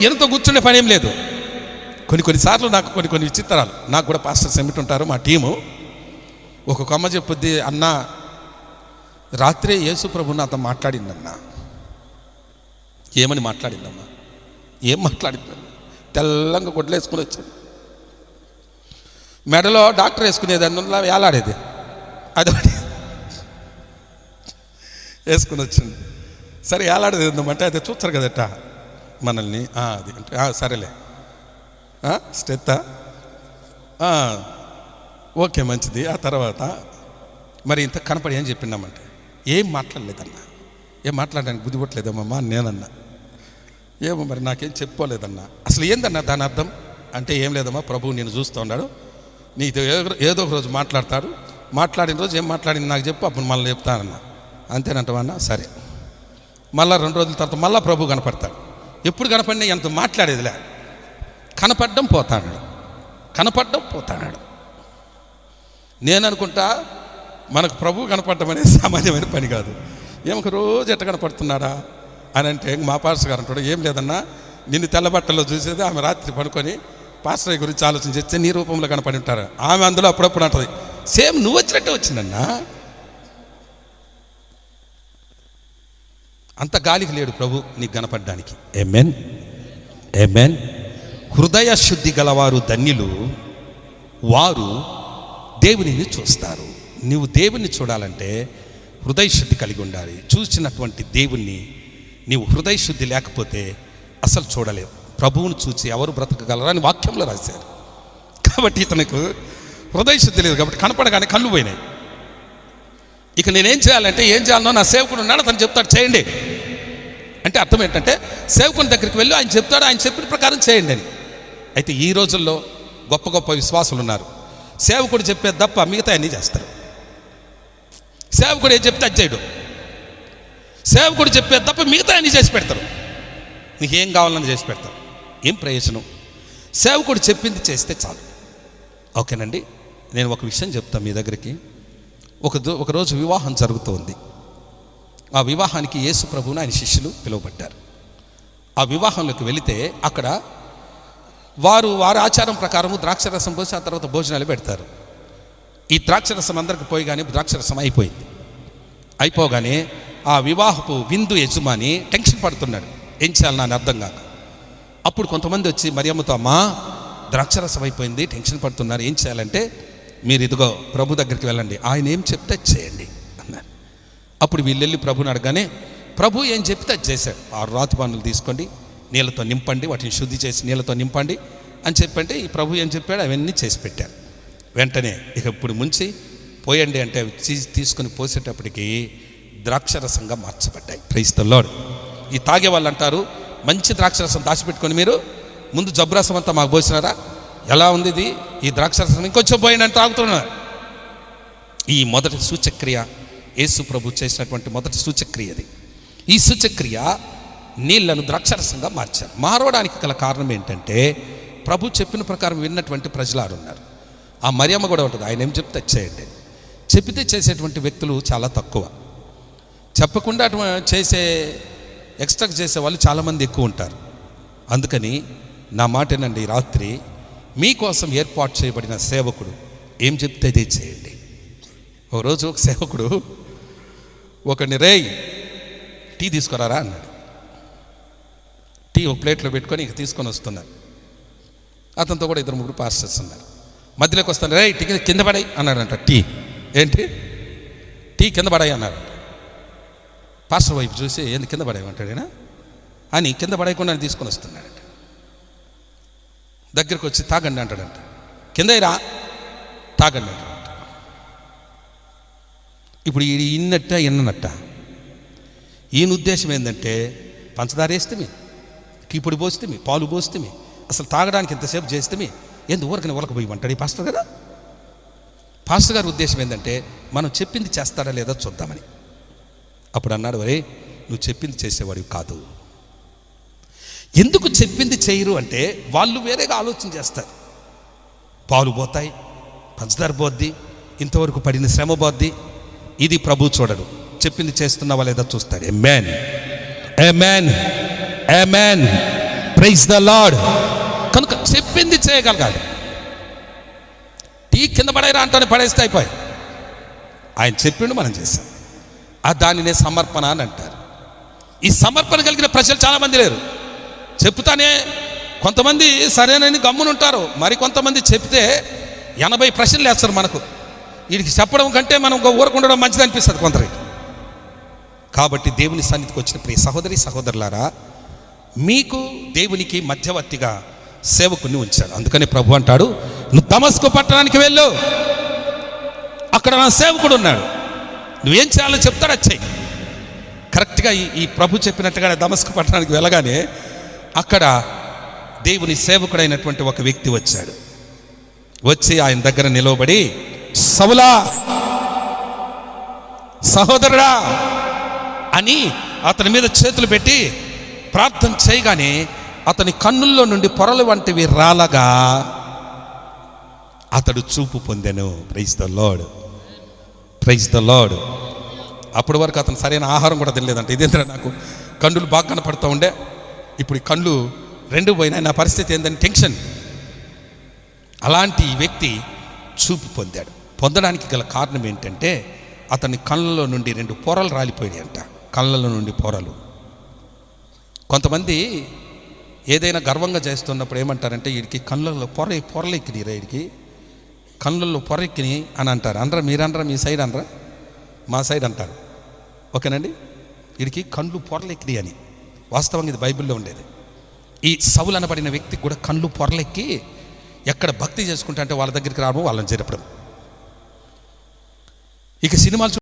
ఎంతో కూర్చునే పని ఏం లేదు. కొన్ని కొన్నిసార్లు నాకు కొన్ని కొన్ని విచిత్రాలు. నాకు కూడా పాస్టర్స్ ఉంటారు మా టీము. ఒక కొమ్మ చెప్పుద్ది అన్న రాత్రే యేసు ప్రభు నాతో మాట్లాడిందన్న. ఏమని మాట్లాడిందమ్మా? ఏం మాట్లాడిందమ్మా? తెల్లంగా కొట్లేసుకుని వచ్చాను. మెడలో డాక్టర్ వేసుకునేది అందులో వేలాడేది. అది వేసుకుని వచ్చింది సరే వేలాడేది ఏందమ్మంటే అది చూస్తారు కదట. మనల్ని అది. అంటే సరేలే. స్టెత్తా ఓకే మంచిది. ఆ తర్వాత మరి ఇంత కనపడి ఏం చెప్పినామంటే ఏం మాట్లాడలేదన్నా. ఏం మాట్లాడడానికి బుద్ధి పుట్టలేదమ్మా నేనన్నా. ఏమో మరి నాకేం చెప్పుకోలేదన్నా. అసలు ఏందన్నా దాని అర్థం? అంటే ఏం లేదమ్మా ప్రభువు నేను చూస్తూ ఉన్నాడు. నీతో ఏదో- ఏదో ఒక రోజు మాట్లాడతాడు. మాట్లాడిన రోజు ఏం మాట్లాడింది నాకు చెప్పు అప్పుడు మళ్ళీ చెప్తానన్నా. అంతేనంటవన్నా సరే. మళ్ళా రెండు రోజుల తర్వాత మళ్ళీ ప్రభు కనపడతాడు. ఎప్పుడు కనపడినా ఎంత మాట్లాడేదిలే. కనపడడం పోతాడు. కనపడడం పోతాడు. నేను అనుకుంటా మనకు ప్రభు కనపడడం అనేది సామాన్యమైన పని కాదు. ఏమొక రోజు ఎట్ట కనపడుతున్నాడా? అని అంటే మా పాస్టర్ గారు అంటాడు ఏం లేదన్నా నిన్ను తెల్లబట్టలో చూసేది ఆమె రాత్రి పడుకొని పాస్టర్ గురించి ఆలోచన చేస్తే నీ రూపంలో కనపడి ఉంటారు. ఆమె అందులో అప్పుడప్పుడు అంటది సేమ్ నువ్వు వచ్చినట్టే వచ్చిందన్నా. అంత గాలికి లేడు ప్రభు నీకు కనపడడానికి ఎమెన్ ఎమెన్ హృదయ శుద్ధి గలవారు ధన్యులు వారు దేవునిని చూస్తారు. నీవు దేవుని చూడాలంటే హృదయ శుద్ధి కలిగి ఉండాలి. చూసినటువంటి దేవుణ్ణి నీవు హృదయ శుద్ధి లేకపోతే అసలు చూడలేవు. ప్రభువును చూసి ఎవరు బ్రతకగలరు అని వాక్యంలో రాశారు. కాబట్టి ఇతనికి హృదయ శుద్ధి లేదు కాబట్టి కనపడగానే కళ్ళు పోయినాయి. ఇక నేనేం చేయాలంటే ఏం చేయాలనో నా సేవకుడు ఉన్నాడు అతను చెప్తాడు చేయండి. అంటే అర్థం ఏంటంటే సేవకుని దగ్గరికి వెళ్ళి ఆయన చెప్తాడు ఆయన చెప్పిన ప్రకారం చేయండి అని. అయితే ఈ రోజుల్లో గొప్ప గొప్ప విశ్వాసులు ఉన్నారు సేవకుడు చెప్పే తప్ప మిగతా అన్నీ చేస్తారు. సేవకుడు ఏం చెప్తే అది చేయడు. సేవకుడు చెప్పే తప్ప మిగతా అన్నీ చేసి పెడతారు. నీకు ఏం కావాలని చేసి పెడతారు. ఏం ప్రయోజనం? సేవకుడు చెప్పింది చేస్తే చాలు. ఓకేనండి? నేను ఒక విషయం చెప్తాను మీ దగ్గరికి. ఒక ఒకరోజు వివాహం జరుగుతుంది. ఆ వివాహానికి యేసు ప్రభువును ఆయన శిష్యులు పిలువబడ్డారు. ఆ వివాహంలోకి వెళితే అక్కడ వారు వారి ఆచారం ప్రకారము ద్రాక్షరసం పోసి ఆ తర్వాత భోజనాలు పెడతారు. ఈ ద్రాక్షరసం అందరికి పోయిగానే ద్రాక్షరసం అయిపోయింది. అయిపోగానే ఆ వివాహపు విందు యజమాని టెన్షన్ పడుతున్నాడు. ఏం చేయాలి నాని అర్థం కాక. అప్పుడు కొంతమంది వచ్చి మరియమ్మతో అమ్మా ద్రాక్షరసం అయిపోయింది టెన్షన్ పడుతున్నారు ఏం చేయాలంటే మీరు ఇదిగో ప్రభు దగ్గరికి వెళ్ళండి. ఆయన ఏం చెప్తే చేయండి. అప్పుడు వీళ్ళెళ్ళి ప్రభుని అడగానే ప్రభు ఏం చెప్తే అది చేశాడు. ఆ రాతి బాణులు తీసుకోండి నీళ్ళతో నింపండి వాటిని శుద్ధి చేసి నీళ్ళతో నింపండి అని చెప్పంటే ఈ ప్రభు ఏం చెప్పాడు? అవన్నీ చేసి పెట్టారు. వెంటనే ఇక ఇప్పుడు ముంచి పోయండి అంటే అవి తీసి పోసేటప్పటికి ద్రాక్షరసంగా మార్చబడ్డాయి. క్రైస్తల్లోడు ఈ తాగే వాళ్ళు అంటారు మంచి ద్రాక్షరసం దాచిపెట్టుకొని మీరు. ముందు జబ్బురసం అంతా మాకు పోసినారా? ఎలా ఉంది ఇది? ఈ ద్రాక్షరసం ఇంకొంచెం పోయిందని తాగుతున్నారు. ఈ మొదటి సూచక్రియ యేసు ప్రభు చేసినటువంటి మొదటి సూచక్రియ అది. ఈ సూచక్రియ నీళ్ళను ద్రాక్షరసంగా మార్చారు. మారవడానికి గల కారణం ఏంటంటే ప్రభు చెప్పిన ప్రకారం విన్నటువంటి ప్రజలు ఉన్నారు. ఆ మర్యామ కూడా ఉంటుంది. ఆయన ఏం చెప్తే చేయండి. చెప్పితే చేసేటువంటి వ్యక్తులు చాలా తక్కువ. చెప్పకుండా చేసే ఎక్స్ట్రాక్ట్ చేసే వాళ్ళు చాలామంది ఎక్కువ ఉంటారు. అందుకని నా మాటేనండి ఈ రాత్రి మీకోసం ఏర్పాటు చేయబడిన సేవకుడు ఏం చెప్తే అదే చేయండి. ఓ రోజు ఒక సేవకుడు ఒకడిని రేయ్ టీ తీసుకురారా? అన్నాడు. టీ ఒక ప్లేట్లో పెట్టుకొని ఇక తీసుకొని వస్తున్నారు. అతనితో కూడా ఇద్దరు ముగ్గురు పాస్ చేస్తున్నారు మధ్యలోకి వస్తాను రే టీ కింద- పడాయి అన్నాడంట టీ. ఏంటి? టీ కింద పడాయి అన్నాడు పాస్టర్ వైపు చూసి ఏంది కింద పడేయమంటాడేనా? అని కింద పడేయకుండా తీసుకొని వస్తున్నాడంట దగ్గరికి వచ్చి తాగండి అంటాడంట. కింద రా తాగండి అంటాడు. ఇప్పుడు ఈ ఇన్నట్ట ఇన్ననట్ట. ఈయన ఉద్దేశం ఏంటంటే పంచదార వేస్తే కీపుడు పోస్తే పాలు పోస్తే అసలు తాగడానికి ఎంతసేపు చేస్తే ఎందు ఊరకని ఉరకపోయమంటాడు ఈ పాస్టర్ కదా పాస్టర్ గారి ఉద్దేశం ఏంటంటే మనం చెప్పింది చేస్తాడా లేదా చూద్దామని. అప్పుడు అన్నాడు వరే నువ్వు చెప్పింది చేసేవాడివి కాదు. ఎందుకు చెప్పింది చేయరు అంటే వాళ్ళు వేరేగా ఆలోచన చేస్తారు. పాలు పోతాయి పంచదార పోద్ది ఇంతవరకు పడిన శ్రమ పోద్ది ఇది ప్రభు చూడడు. చెప్పింది చేస్తున్నావా లేదా చూస్తాడు. Amen amen praise the Lord కనుక చెప్పింది చేయగలగాలి. టీ కింద పడేరా అంటే పడేస్తే అయిపోయి ఆయన చెప్పిండు మనం చేసాం ఆ దానినే సమర్పణ అని అంటారు. ఈ సమర్పణ కలిగిన ప్రజలు చాలామంది లేరు. చెప్తానే కొంతమంది సరేనని గమ్మునుంటారు. మరి కొంతమంది చెప్తే ఎనభై ప్రశ్నలు వేస్తారు మనకు. వీడికి చెప్పడం కంటే మనం ఊరకుండడం మంచిది అనిపిస్తుంది కొందరికి. కాబట్టి దేవుని సన్నిధికి వచ్చిన ప్రియ సహోదరి సహోదరులారా మీకు దేవునికి మధ్యవర్తిగా సేవకుని ఉంచాడు. అందుకని ప్రభు అంటాడు నువ్వు తమస్కు పట్టణానికి వెళ్ళు. అక్కడ నా సేవకుడు ఉన్నాడు. నువ్వేం చేయాలో చెప్తాడు వచ్చాయి కరెక్ట్గా ఈ ఈ ప్రభు చెప్పినట్టుగా దమస్కు పట్టణానికి వెళ్ళగానే అక్కడ దేవుని సేవకుడైనటువంటి ఒక వ్యక్తి వచ్చాడు. వచ్చి ఆయన దగ్గర నిలవబడి సవులా సహోదరుడా అని అతని మీద చేతులు పెట్టి ప్రార్థన చేయగానే అతని కన్నుల్లో నుండి పొరలు వంటివి రాలగా అతడు చూపు పొందెను. Praise the Lord praise the Lord అప్పటి వరకు అతను సరైన ఆహారం కూడా తినలేదంట. ఇదేంద్ర నాకు కన్నులు బాగా కనపడుతూ ఉండే? ఇప్పుడు ఈ కళ్ళు రెండు పోయినాయి. నా పరిస్థితి ఏందని టెన్షన్. అలాంటి వ్యక్తి చూపు పొందాడు. పొందడానికి గల కారణం ఏంటంటే అతని కళ్ళలో నుండి రెండు పొరలు రాలిపోయాయి అంట కళ్ళలో నుండి పొరలు. కొంతమంది ఏదైనా గర్వంగా చేస్తున్నప్పుడు ఏమంటారంటే వీడికి కళ్ళల్లో పొర పొరలెక్కినాయి రా వీడికి కళ్ళల్లో పొరెక్కిని అని అంటారు. అనరా మీరు మీ సైడ్ అనరా మా సైడ్ అంటారు. ఓకేనండి? వీడికి కళ్ళు పొరలెక్కినాయి అని వాస్తవంగా ఇది బైబిల్లో ఉండేది. ఈ సవులు అనబడిన వ్యక్తికి కూడా కళ్ళు పొరలెక్కి ఎక్కడ భక్తి చేసుకుంటా అంటే వాళ్ళ దగ్గరికి రావడం వాళ్ళని జరపడం ఇక సినిమాలు